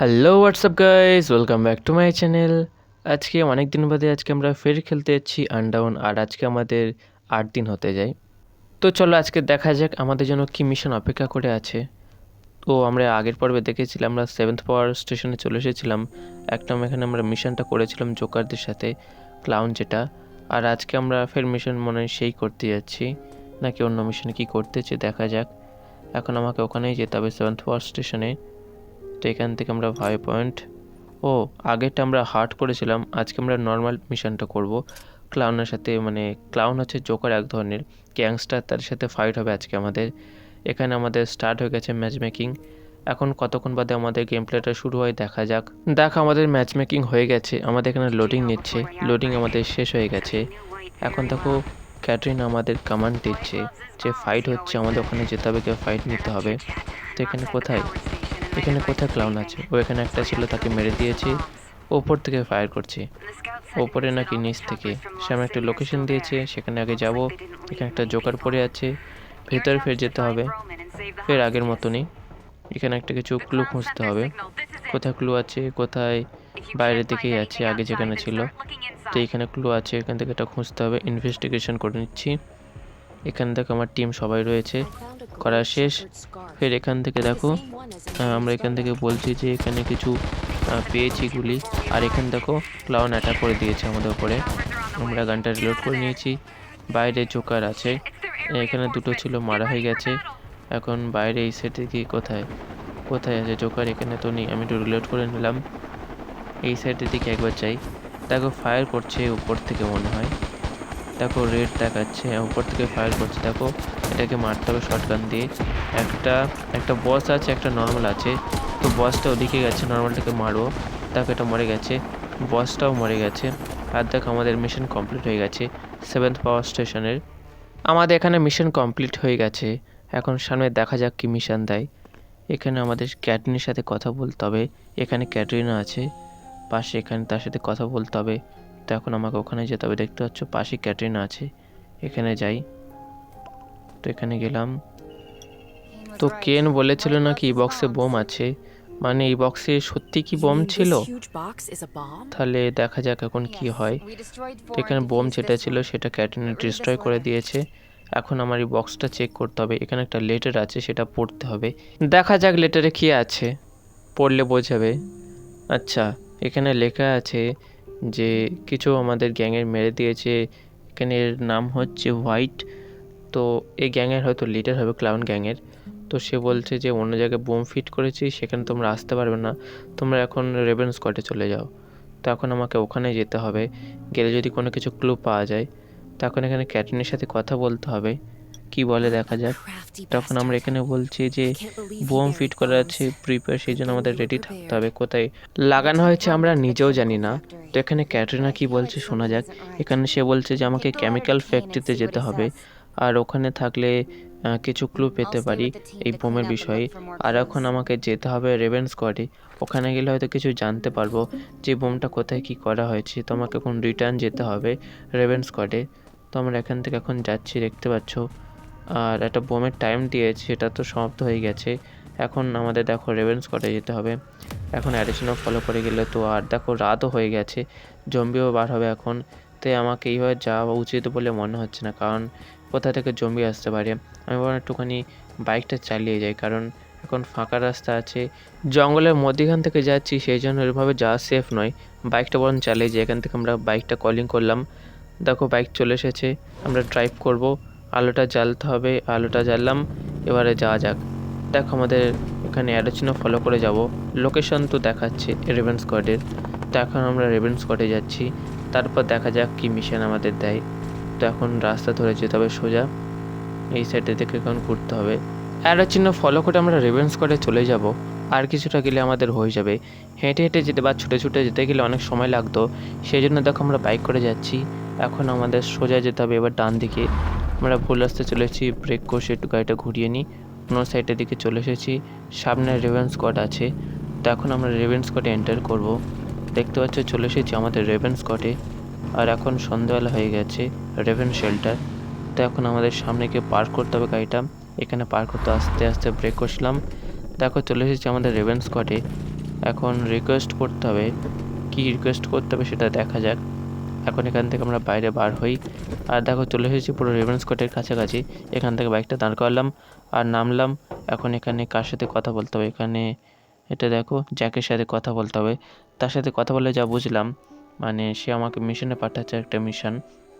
Hello WhatsApp guys welcome back to my channel আজকে অনেক দিন বাদে আজকে আমরা ফের খেলতে যাচ্ছি আনডাউন আর আজকে আমাদের আট দিন হতে যায়। তো চলো আজকে দেখা যাক আমাদের জন্য কী মিশন অপেক্ষা করে আছে। তো আমরা আগের পর্বে দেখেছিলাম, আমরা সেভেন্থ পাওয়ার স্টেশনে চলে এসেছিলাম। একটা এখানে আমরা মিশনটা করেছিলাম জোকারদের সাথে ক্লাউন যেটা। আর আজকে আমরা ফের মিশন মনে হয় সেই করতে যাচ্ছি। নাকি অন্য মিশনে কী করতেছে, দেখা যাক। এখন আমাকে ওখানেই যেতে হবে সেভেন্থ পাওয়ার স্টেশনে তো এখান থেকে আমরা ভাই পয়েন্ট। ও, আগেরটা আমরা হার্ট করেছিলাম, আজকে আমরা নর্মাল মিশনটা করব। ক্লাউনের সাথে মানে ক্লাউন হচ্ছে জোকার এক ধরনের, গ্যাংস্টার তার সাথে ফাইট হবে আজকে আমাদের। এখানে আমাদের স্টার্ট হয়ে গেছে ম্যাচ মেকিং এখন কতক্ষণ বাদে আমাদের গেম প্লেটা শুরু হয় দেখা যাক। দেখ, আমাদের ম্যাচ মেকিং হয়ে গেছে, আমাদের এখানে লোডিং নিচ্ছে লোডিং আমাদের শেষ হয়ে গেছে। এখন দেখো, ক্যাটরিন আমাদের কমান্ড দিচ্ছে যে ফাইট হচ্ছে, আমাদের ওখানে যেতে হবে কেউ ফাইট নিতে হবে। তো এখানে কোথায়? এখানে কোথায় ক্লাউন আছে? ও এখানে একটা ছিল, তাকে মেরে দিয়েছি। ওপর থেকে ফায়ার করছে। ওপরে নাকি নিচ থেকে। সে আমার একটা লোকেশন দিয়েছে, সেখানে আগে যাব। এখানে একটা জোকার পড়ে আছে। ভেতরে ফের যেতে হবে। ফের আগের মতনই। এখানে একটা কিছু ক্লু খুঁজতে হবে। কোথায় ক্লু আছে, কোথায় বাইরের দিকেই আছে, আগে যেখানে ছিল। তো এখানে ক্লু আছে, এখান থেকে এটা খুঁজতে হবে। ইনভেস্টিগেশন করে নিচ্ছি। এখান থেকে আমার টিম সবাই রয়েছে। করা শেষ। ফের এখান থেকে দেখো আমরা এখান থেকে বলছি যে এখানে কিছু পেয়েছি গুলি। আর এখানে দেখো ক্লাউন অ্যাটাক করে দিয়েছে আমাদের উপরে। আমরা গানটা রিলোড করে নিয়েছি। বাইরে জোকার আছে। এখানে দুটো ছিল মারা হয়ে গেছে। এখন বাইরে এই সেটে কি কোথায়? কোথায় আছে জোকার এখানে তো নেই। আমি একটু রিলোড করে নিলাম। এই সাইডের দিকে একবার চাই দেখো ফায়ার করছে উপর থেকে মনে হয়। দেখো রেড দেখাচ্ছে। উপর থেকে ফায়ার করছে। দেখো, এটাকে মারতে হবে শটগান দিয়ে। একটা একটা বস আছে, একটা নর্মাল আছে। তো বসটা ওদিকে গেছে নর্মালটাকে মারবো দেখো, এটা মরে গেছে। বসটাও মরে গেছে। আর দেখো, আমাদের মিশন কমপ্লিট হয়ে গেছে। সেভেন্থ পাওয়ার স্টেশনের আমাদের এখানে মিশন কমপ্লিট হয়ে গেছে। এখন সামনে দেখা যাক কি মিশন দেয়। এখানে আমাদের ক্যাটরিনের সাথে কথা বলতে হবে। এখানে ক্যাটরিনা আছে। পাশে এখানে তার সাথে কথা বলতে হবে। তো এখন আমাকে ওখানে যেতে হবে। দেখতে পাচ্ছ পাশে ক্যাটরিনা আছে। এখানে যাই। তো এখানে গেলাম। তো কেন বলেছিল নাকি এই বক্সে বোম আছে? মানে এই বক্সে সত্যি কি বোম ছিল? তাহলে দেখা যাক এখন কি হয়। এখানে বোম যেটা ছিল সেটা ক্যাটরিনা ডিস্ট্রয় করে দিয়েছে। এখন আমার এই বক্সটা চেক করতে হবে। এখানে একটা লেটার আছে সেটা পড়তে হবে। দেখা যাক লেটারে কি আছে। পড়লে বোঝাবে। আচ্ছা এখানে লেখা আছে যে কিছু আমাদের গ্যাংয়ের মেরে দিয়েছে। এখানে নাম হচ্ছে হোয়াইট। তো এই গ্যাংয়ের হয়তো লিডার হবে ক্লাউন গ্যাংয়ের। তো সে বলছে যে অন্য জায়গায় বোম ফিট করেছি, সেখানে তোমরা আসতে পারবে না। তোমরা এখন রেভেন স্কোয়াডে চলে যাও। তো এখন আমাকে ওখানে যেতে হবে। গেলে যদি কোনো কিছু ক্লু পাওয়া যায় তখন এখানে ক্যাটরিনের সাথে কথা বলতে হবে। কি বলে দেখা যাক। তখন আমরা এখানে বলছি যে বোম ফিট করা আছে প্রিপেয়ার সেই জন্য আমাদের রেডি থাকতে হবে। কোথায় লাগানো হয়েছে আমরা নিজেও জানি না। তো এখানে ক্যাটরিনা কি বলছে শোনা যাক। এখানে সে বলছে যে আমাকে কেমিক্যাল ফ্যাক্টরিতে যেতে হবে। আর ওখানে থাকলে কিছু ক্লু পেতে পারি এই বোমের বিষয়ে। আর এখন আমাকে যেতে হবে রেভেন স্কোয়াডে ওখানে গেলে হয়তো কিছু জানতে পারব যে বোমটা কোথায় কি করা হয়েছে। তো আমাকে এখন রিটার্ন যেতে হবে রেভেন স্কোয়াডে তো আমরা এখান থেকে এখন যাচ্ছি দেখতে পাচ্ছ। আর একটা বোমের টাইম দিয়েছে, সেটা তো সমাপ্ত হয়ে গেছে। এখন আমাদের দেখো রেভেন্স স্কোয়াডে যেতে হবে। এখন অ্যাডিশনাল ফলো করে গেলে তো আর দেখো রাতও হয়ে গেছে, জম্বিও বার হবে এখন। তাই আমাকে এইভাবে যাওয়া উচিত বলে মনে হচ্ছে না, কারণ কোথা থেকে জম্বি আসতে পারে? আমি বরং একটুখানি বাইকটা চালিয়ে যাই, কারণ এখন ফাঁকা রাস্তা আছে। জঙ্গলের মধ্যেখান থেকে যাচ্ছি, সেই জন্য এভাবে যাওয়া সেফ নয়। বাইকটা বরং চালিয়ে যাই, এখান থেকে আমরা বাইকটা কলিং করলাম। দেখো বাইক চলে এসেছে, আমরা ড্রাইভ করব। আলোটা জ্বালতে হবে, আলোটা জ্বাললাম, এবারে যাওয়া যাক। দেখো আমাদের এখানে অ্যাডো চিহ্ন ফলো করে যাব। লোকেশন তো দেখাচ্ছে রেভেন স্কোয়াডের তো এখন আমরা রেভেন স্কোয়াডে যাচ্ছি। তারপর দেখা যাক কী মিশন আমাদের দেয়। তো এখন রাস্তা ধরে যেতে হবে সোজা। এই সাইডে থেকে এখন ঘুরতে হবে। চিহ্ন ফলো করে আমরা রেভেন স্কোয়াডে চলে যাব। আর কিছুটা গেলে আমাদের হয়ে যাবে। হেঁটে হেঁটে যেতে বা ছুটে ছুটে যেতে গেলে অনেক সময় লাগতো। সেই জন্য দেখো আমরা বাইক করে যাচ্ছি। এখন আমাদের সোজা যেতে হবে এবার ডান দিকে আমরা ভুল রাস্তায় চলে ব্রেক কষে একটু গাড়িটা ঘুরিয়ে নিই। অন্য সাইডের দিকে চলে এসেছি, সামনে রেভেন স্কোয়াড আছে। তো এখন আমরা রেভেন স্কোয়াডে এন্টার করব। দেখতে পাচ্ছ, চলে এসেছি আমাদের রেভেন স্কোয়াডে আর এখন সন্ধ্যাবেলা হয়ে গেছে রেভেন শেল্টার তো এখন আমাদের সামনে গিয়ে পার্ক করতে হবে গাড়িটা। এখানে পার্ক করতে আস্তে আস্তে ব্রেক করছিলাম দেখো, চলে এসেছি আমাদের রেভেন স্কোয়াডে এখন রিকোয়েস্ট করতে হবে। কি রিকোয়েস্ট করতে হবে সেটা দেখা যাক। এখন এখান থেকে আমরা বাইরে বার হই। আর দেখো চলে এসেছি পুরো রেভেন্স কোর্টের কাছাকাছি। এখান থেকে বাইকটা দাঁড় করালাম আর নামলাম। এখন এখানে কার সাথে কথা বলতে হবে? এখানে এটা দেখো জ্যাকের সাথে কথা বলতে হবে। তার সাথে কথা বলে যা বুঝলাম মানে সে আমাকে মিশনে পাঠাচ্ছে একটা মিশন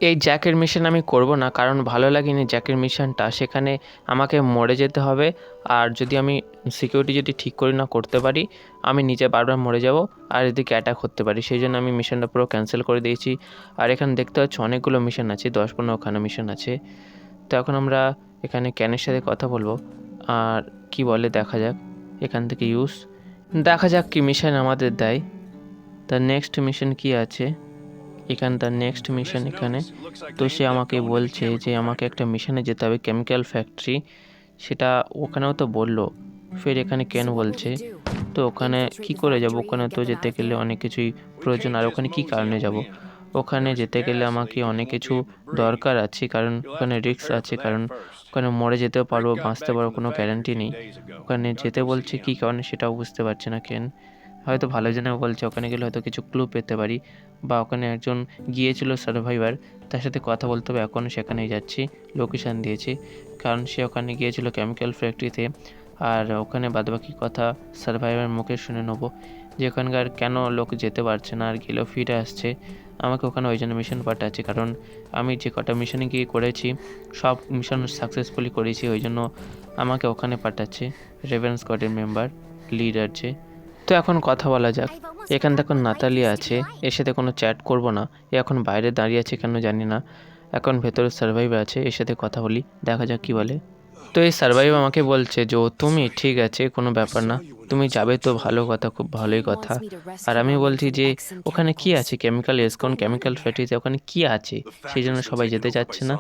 এই জ্যাকের মিশন আমি করব না, কারণ ভালো লাগেনি জ্যাকের মিশনটা। সেখানে আমাকে মরে যেতে হবে, আর যদি আমি সিকিউরিটি যদি ঠিক করে না করতে পারি, আমি নিজে বারবার মরে যাব, আর এদিকে অ্যাটাক করতে পারি। সেই জন্য আমি মিশনটা পুরো ক্যান্সেল করে দিয়েছি। আর এখানে দেখতে পাচ্ছি অনেকগুলো মিশন আছে, দশ পনেরো ওখানে মিশন আছে। তো এখন আমরা এখানে ক্যানের সাথে কথা বলব, আর কি বলে দেখা যাক, এখান থেকে ইউজ দেখা যাক কি মিশন আমাদের দেয়। তা নেক্সট মিশন কি আছে? এখানে তার নেক্সট মিশন এখানে। তো সে আমাকে বলছে যে, আমাকে একটা মিশনে যেতে হবে কেমিক্যাল ফ্যাক্টরি সেটা ওখানেও তো বলল। ফের এখানে কেন বলছে? তো ওখানে কি করে যাব? ওখানে তো যেতে গেলে অনেক কিছুই প্রয়োজন। আর ওখানে কি কারণে যাব? ওখানে যেতে গেলে আমাকে অনেক কিছু দরকার আছে, কারণ ওখানে রিস্ক আছে, কারণ ওখানে মরে যেতেও পারব, বাঁচতে পারব, কোনো গ্যারান্টি নেই। ওখানে যেতে বলছে, কি কারণে সেটাও বুঝতে পারছে না কেন। হয়তো ভালো জন্য বলছে, ওখানে গেলে হয়তো কিছু ক্লু পেতে পারি। বা ওখানে একজন গিয়েছিল সার্ভাইভার তার সাথে কথা বলতে হবে, এখন সেখানেই যাচ্ছি লোকেশান দিয়েছি। কারণ সে ওখানে গিয়েছিল কেমিক্যাল ফ্যাক্টরিতে আর ওখানে বাদবাকি কথা সার্ভাইভার মুখে শুনে নেব। যে ওখানকার কেন লোক যেতে পারছে না, আর গেলেও ফিরে আসছে, আমাকে ওখানে ওই জন্য মিশন পাঠাচ্ছে। কারণ আমি যে কটা মিশনে গিয়ে করেছি, সব মিশন সাকসেসফুলি করেছি, ওই জন্য আমাকে ওখানে পাঠাচ্ছে। রেভেন্স স্কোয়াডের মেম্বার লিডার যে। তো এখন কথা বলা যাক। এখান থেকে নাতালি আছে, এর সাথে কোনো চ্যাট করব না। এ এখন বাইরে দাঁড়িয়ে আছে কেন জানি না। এখন ভেতরে সার্ভাইভার আছে, এর সাথে কথা বলি, দেখা যাক কী বলে। তো এই সার্ভাইভ আমাকে বলছে যে তুমি, ঠিক আছে, কোনো ব্যাপার না। তুমি যাবে তো ভালো কথা খুব ভালোই কথা। আর আমি বলছি যে ওখানে কি আছে? কেমিক্যাল এসকন কেমিক্যাল ফ্যাক্টরিতে ওখানে কি আছে? সেই জন্য সবাই যেতে চাচ্ছে না।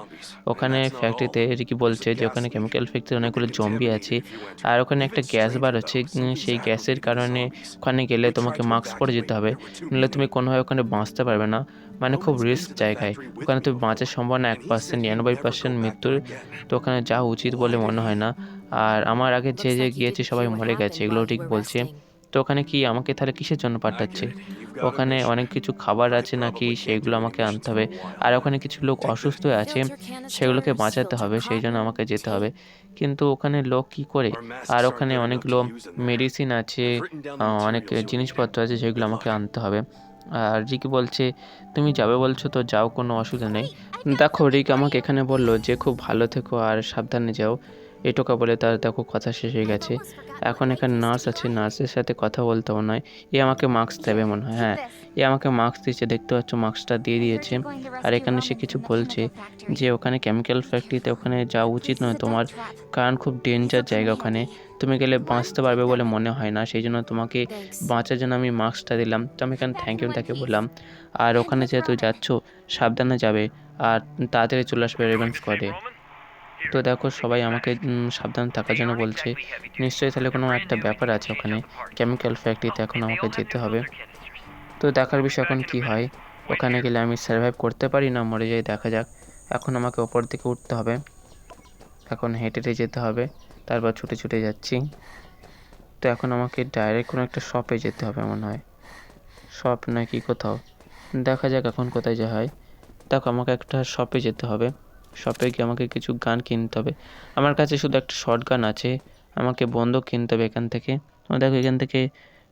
ওখানে ফ্যাক্টরিতে কি বলছে যে ওখানে কেমিক্যাল ফ্যাক্টরি অনেকগুলো জম্বি আছে। আর ওখানে একটা গ্যাস বার আছে। সেই গ্যাসের কারণে ওখানে গেলে তোমাকে মাস্ক পরে যেতে হবে। নাহলে তুমি কোনোভাবে ওখানে বাঁচতে পারবে না। মানে খুব রিস্ক জায়গায়। ওখানে তুমি বাঁচার সম্ভাবনা এক পার্সেন্ট নিরানব্বই পার্সেন্ট মৃত্যুর তো ওখানে যাওয়া উচিত বলে মনে হয় না। আর আমার আগে যে যে গিয়েছে সবাই মরে গেছে এগুলো ঠিক বলছে। তো ওখানে কি আমাকে তাহলে কিসের জন্য পাঠাচ্ছে? ওখানে অনেক কিছু খাবার আছে নাকি? সেগুলো আমাকে আনতে হবে। আর ওখানে কিছু লোক অসুস্থ আছে, সেগুলোকে বাঁচাতে হবে, সেই জন্য আমাকে যেতে হবে। কিন্তু ওখানে লোক কি করে? আর ওখানে অনেকগুলো মেডিসিন আছে অনেক জিনিসপত্র আছে, সেগুলো আমাকে আনতে হবে। আর রিকি বলছে, তুমি যাবে বলছো তো, যাও, কোনো অসুবিধা নেই। দেখো, রিক আমাকে এখানে বলল যে, খুব ভালো থেকো আর সাবধানে যাও। এটোকা বলে তার দেখো কথা শেষ হয়ে গেছে। এখন এখানে নার্স আছে, নার্সের সাথে কথা বলতে মনে হয় এ আমাকে মাস্ক দেবে মনে হয় হ্যাঁ। এ আমাকে মাস্ক দিচ্ছে দেখতে পাচ্ছ মাস্কটা দিয়ে দিয়েছে। আর এখানে সে কিছু বলছে যে ওখানে কেমিক্যাল ফ্যাক্টরিতে ওখানে যাওয়া উচিত নয়, তোমার কারণ খুব ডেঞ্জার জায়গা ওখানে। তুমি গেলে বাঁচতে পারবে বলে মনে হয় না, সেই জন্য তোমাকে বাঁচার জন্য আমি মাস্কটা দিলাম। তো আমি এখানে থ্যাংক ইউ তাকে বললাম। আর ওখানে যেহেতু যাচ্ছ, সাবধানে যাবে। আর তাড়াতাড়ি চলে আসবে রেভেন স্কোয়াডে তো দেখো, সবাই আমাকে সাবধানে থাকার জন্য বলছে, নিশ্চয়ই তাহলে কোনো একটা ব্যাপার আছে ওখানে। কেমিক্যাল ফ্যাক্টরিতে এখন আমাকে যেতে হবে। তো দেখার বিষয় এখন কি হয়? ওখানে গেলে আমি সার্ভাইভ করতে পারি না, মরে যাই, দেখা যাক। এখন আমাকে ওপর দিকে উঠতে হবে। এখন হেঁটে হেঁটে যেতে হবে, তারপর ছুটে ছুটে যাচ্ছি। তো এখন আমাকে ডাইরেক্ট কোনো একটা শপে যেতে হবে মনে হয়। শপ নাকি কোথাও? দেখা যাক এখন কোথায় যা হয়। দেখো, আমাকে একটা শপে যেতে হবে। শপে গিয়ে আমাকে কিছু গান কিনতে হবে। আমার কাছে শুধু একটা শর্ট গান আছে আমাকে বন্দুক কিনতে হবে এখান থেকে। দেখো এখান থেকে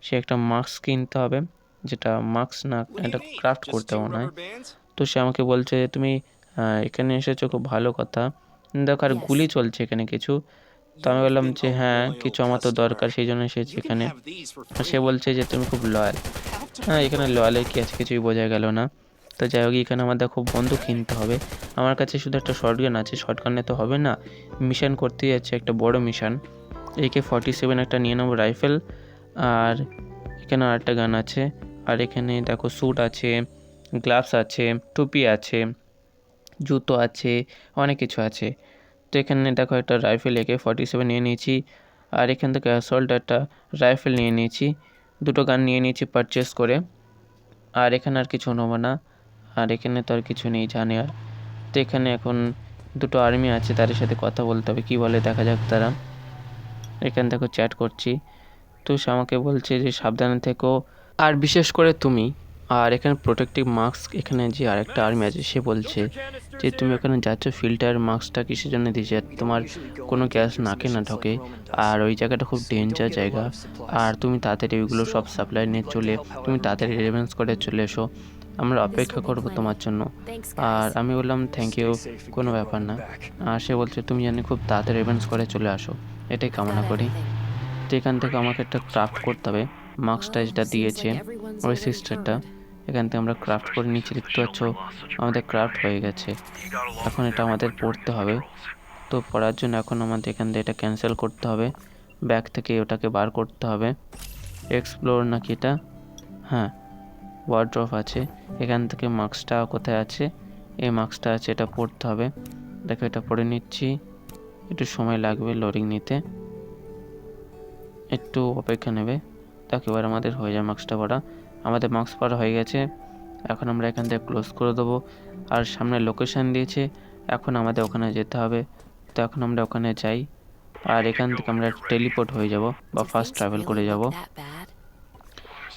সে একটা মাস্ক কিনতে হবে যেটা মাস্ক না এটা ক্রাফট করতে হবে হয় তো সে আমাকে বলছে তুমি এখানে এসেছ খুব ভালো কথা। দেখো আর গুলি চলছে এখানে কিছু। তো আমি বললাম যে হ্যাঁ কিছু আমার তো দরকার সেই জন্য এসেছি এখানে। সে বলছে যে তুমি খুব লয়াল হ্যাঁ এখানে লয়ালের কি আছে কিছুই বোঝা গেল না। তো যাই হোক, এখানে আমার দেখো বন্দুক কিনতে হবে। আমার কাছে শুধু একটা শর্ট গান আছে শর্টগানে তো হবে না মিশন করতে যাচ্ছে একটা বড় মিশন একে ফর্টি সেভেন একটা নিয়ে নেব রাইফেল আর এখানে আরেকটা গান আছে। আর এখানে দেখো স্যুট আছে গ্লাভস আছে, টুপি আছে, জুতো আছে, অনেক কিছু আছে। তো এখানে দেখো একটা রাইফেল একে ফর্টি সেভেন নিয়ে নিয়েছি। আর এখান থেকে অ্যাসল্ট একটা রাইফেল নিয়ে নিয়েছি। দুটো গান নিয়ে নিয়েছি পারচেস করে। আর এখানে আর কিছু নেব না। আর এখানে তো আর কিছু নেই, জানে আর। তো এখানে এখন দুটো আর্মি আছে, তাদের সাথে কথা বলতে হবে, কী বলে দেখা যাক তারা। এখান থেকে চ্যাট করছি। তো সে আমাকে বলছে যে সাবধানে থেকো। আর বিশেষ করে তুমি, আর এখানে প্রোটেক্টিভ মাস্ক এখানে যে আরেকটা আর্মি আছে, সে বলছে যে তুমি ওখানে যাচ্ছ ফিল্টার মাস্কটা কিসের জন্য দিয়েছে? তোমার কোনো গ্যাস নাকে না ঢোকে। আর ওই জায়গাটা খুব ডেঞ্জার জায়গা। আর তুমি তাড়াতাড়ি ওইগুলো সব সাপ্লাই নিয়ে চলে, তুমি তাড়াতাড়ি রেভেন্স করে চলে এসো। আমরা অপেক্ষা করব তোমার জন্য। আর আমি বললাম থ্যাংক ইউ কোনো ব্যাপার না। আর সে বলছে তুমি জানি খুব তাড়াতাড়ি রেভেন্স করে চলে আসো। এটাই কামনা করি। তো এখান থেকে আমাকে একটা ক্রাফট করতে হবে মাস্কটা যেটা দিয়েছে ওই সিস্টারটা এখান থেকে আমরা ক্রাফট করে নিচে দেখতে পাচ্ছ আমাদের ক্রাফট হয়ে গেছে। এখন এটা আমাদের পড়তে হবে। তো পড়ার জন্য এখন আমাদের এখান থেকে এটা ক্যান্সেল করতে হবে। ব্যাগ থেকে ওটাকে বার করতে হবে। এক্সপ্লোর নাকি এটা? হ্যাঁ। ওয়ার্ড্রফ আছে। এখান থেকে মাস্কটা কোথায় আছে? এই মাস্কটা আছে, এটা পড়তে হবে। দেখো, এটা পড়ে নিচ্ছি। একটু সময় লাগবে লোডিং নিতে। একটু অপেক্ষা নেবে। দেখো, এবার আমাদের হয়ে যায় মাস্কটা পড়া। আমাদের মাস্ক পড়া হয়ে গেছে। এখন আমরা এখান থেকে ক্লোজ করে দেবো। আর সামনে লোকেশান দিয়েছে। এখন আমাদের ওখানে যেতে হবে। তো এখন আমরা ওখানে যাই। আর এখান থেকে আমরা টেলিপোর্ট হয়ে যাব বা ফার্স্ট ট্রাভেল করে যাব।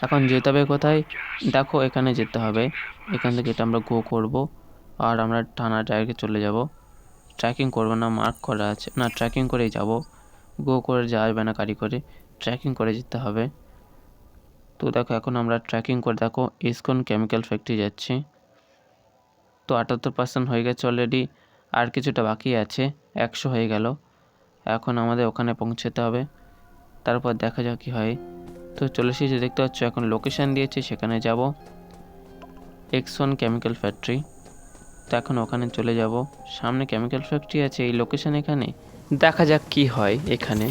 এখন যেতে হবে কোথায়? দেখো, এখানে যেতে হবে। এখান থেকে এটা আমরা গো করব। আর আমরা টানা ডাইরেক্ট চলে যাব। ট্র্যাকিং করব না মার্ক করা আছে। না ট্র্যাকিং করেই যাব। গো করে যাওয়া যাবে না গাড়ি করে ট্র্যাকিং করে যেতে হবে। তো দেখো, এখন আমরা ট্র্যাকিং করে, দেখো, ইসকন কেমিক্যাল ফ্যাক্টরি যাচ্ছি। তো আটাত্তর পার্সেন্ট হয়ে গেছে অলরেডি আর কিছুটা বাকি আছে, একশো হয়ে গেল। এখন আমাদের ওখানে পৌঁছতে হবে। তারপর দেখা যাক কী হয়। তো চলে এসেছি, দেখতে পাচ্ছ এখন লোকেশান দিয়েছে, সেখানে যাব। এক্সন কেমিক্যাল ফ্যাক্টরি তো এখন ওখানে চলে যাব। সামনে কেমিক্যাল ফ্যাক্টরি আছে, এই লোকেশান এখানে। দেখা যাক কি হয় এখানে।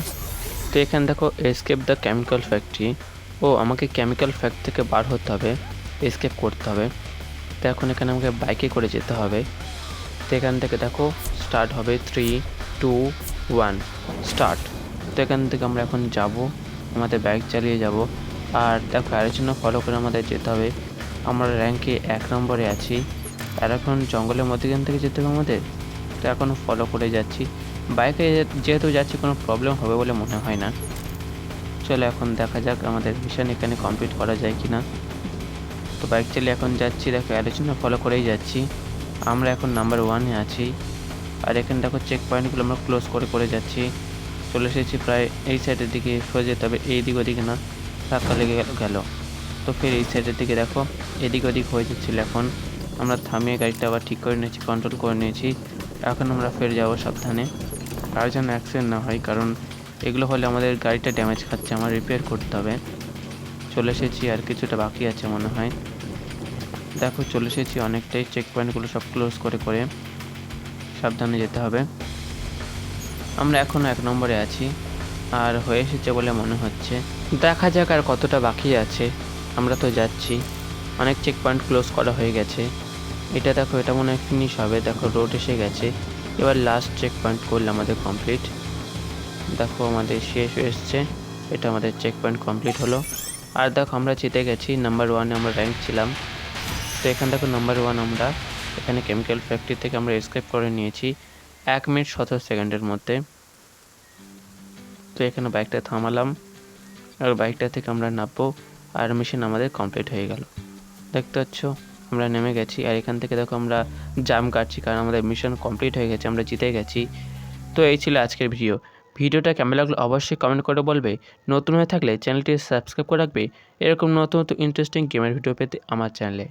তো এখানে দেখো এসকেপ দ্য কেমিক্যাল ফ্যাক্টরি ও, আমাকে কেমিক্যাল ফ্যাক্টরি থেকে বার হতে হবে এসকেপ করতে হবে। তো এখন এখানে আমাকে বাইকে করে যেতে হবে। তো এখান থেকে দেখো স্টার্ট হবে থ্রি টু ওয়ান স্টার্ট তো এখান থেকে আমরা এখন যাব। আমাদের বাইক চালিয়ে যাব। আর দেখো আরের জন্য ফলো করে আমাদের যেতে হবে। আমরা র্যাঙ্কে এক নম্বরে আছি। আর এখন জঙ্গলের মধ্যেখান থেকে যেতে হবে আমাদের? তো এখন ফলো করে যাচ্ছি। বাইকে যেহেতু যাচ্ছি, কোনো প্রবলেম হবে বলে মনে হয় না। চলো এখন দেখা যাক আমাদের মিশন এখানে কমপ্লিট করা যায় কি না তো বাইক চালিয়ে এখন যাচ্ছি। দেখো আলোচনা ফলো করেই যাচ্ছি। আমরা এখন নাম্বার ওয়ানে আছি। আর এখানে দেখো চেক পয়েন্টগুলো আমরা ক্লোজ করে করে যাচ্ছি। চলে এসেছি প্রায় এই সাইডের দিকে সরে যেতে হবে এই দিক ওদিকে না, ধাক্কা লেগে গেল গেল। তো ফের এই সাইডের দিকে দেখো, এদিক ওদিক হয়ে যাচ্ছিল এখন। আমরা থামিয়ে গাড়িটা আবার ঠিক করে নিয়েছি কন্ট্রোল করে নিয়েছি। এখন আমরা ফের যাব সাবধানে। আর যেন অ্যাক্সিডেন্ট না হয়, কারণ এগুলো হলে আমাদের গাড়িটা ড্যামেজ খাচ্ছে, আমার রিপেয়ার করতে হবে। চলে এসেছি, আর কিছুটা বাকি আছে মনে হয়। দেখো, চলে এসেছি অনেকটাই চেক পয়েন্টগুলো সব ক্লোজ করে করে সাবধানে যেতে হবে। আমরা এখনও এক নম্বরে আছি, আর হয়ে এসেছে বলে মনে হচ্ছে। দেখা যাক আর কতটা বাকি আছে। আমরা তো যাচ্ছি। অনেক চেক পয়েন্ট ক্লোজ করা হয়ে গেছে। এটা দেখো, এটা মনে হয় ফিনিশ হবে। দেখো রোড এসে গেছে। এবার লাস্ট চেক পয়েন্ট করলে আমাদের কমপ্লিট দেখো, আমাদের শেষ হয়ে এসছে। এটা আমাদের চেক পয়েন্ট কমপ্লিট হলো। আর দেখো, আমরা জিতে গেছি। নাম্বার ওয়ানে আমরা র্যাঙ্ক ছিলাম। তো এখান দেখো নাম্বার ওয়ান আমরা, এখানে কেমিক্যাল ফ্যাক্টরি থেকে আমরা এসকেপ করে নিয়েছি। এক মিনিট সতেরো সেকেন্ডের মধ্যে। তো এখানে বাইকটা থামালাম। আর বাইকটা থেকে আমরা নামবো। আর মিশন আমাদের কমপ্লিট হয়ে গেল। দেখতে পাচ্ছ, আমরা নেমে গেছি। আর এখান থেকে দেখো আমরা জাম কাটছি, কারণ আমাদের মিশন কমপ্লিট হয়ে গেছে, আমরা জিতে গেছি। তো এই ছিল আজকের ভিডিও ভিডিওটা কেমন লাগল অবশ্যই কমেন্ট করে বলবে। নতুন হয়ে থাকলে চ্যানেলটি সাবস্ক্রাইব করে রাখবে। এরকম নতুন নতুন ইন্টারেস্টিং গেমের ভিডিও পেতে আমার চ্যানেলে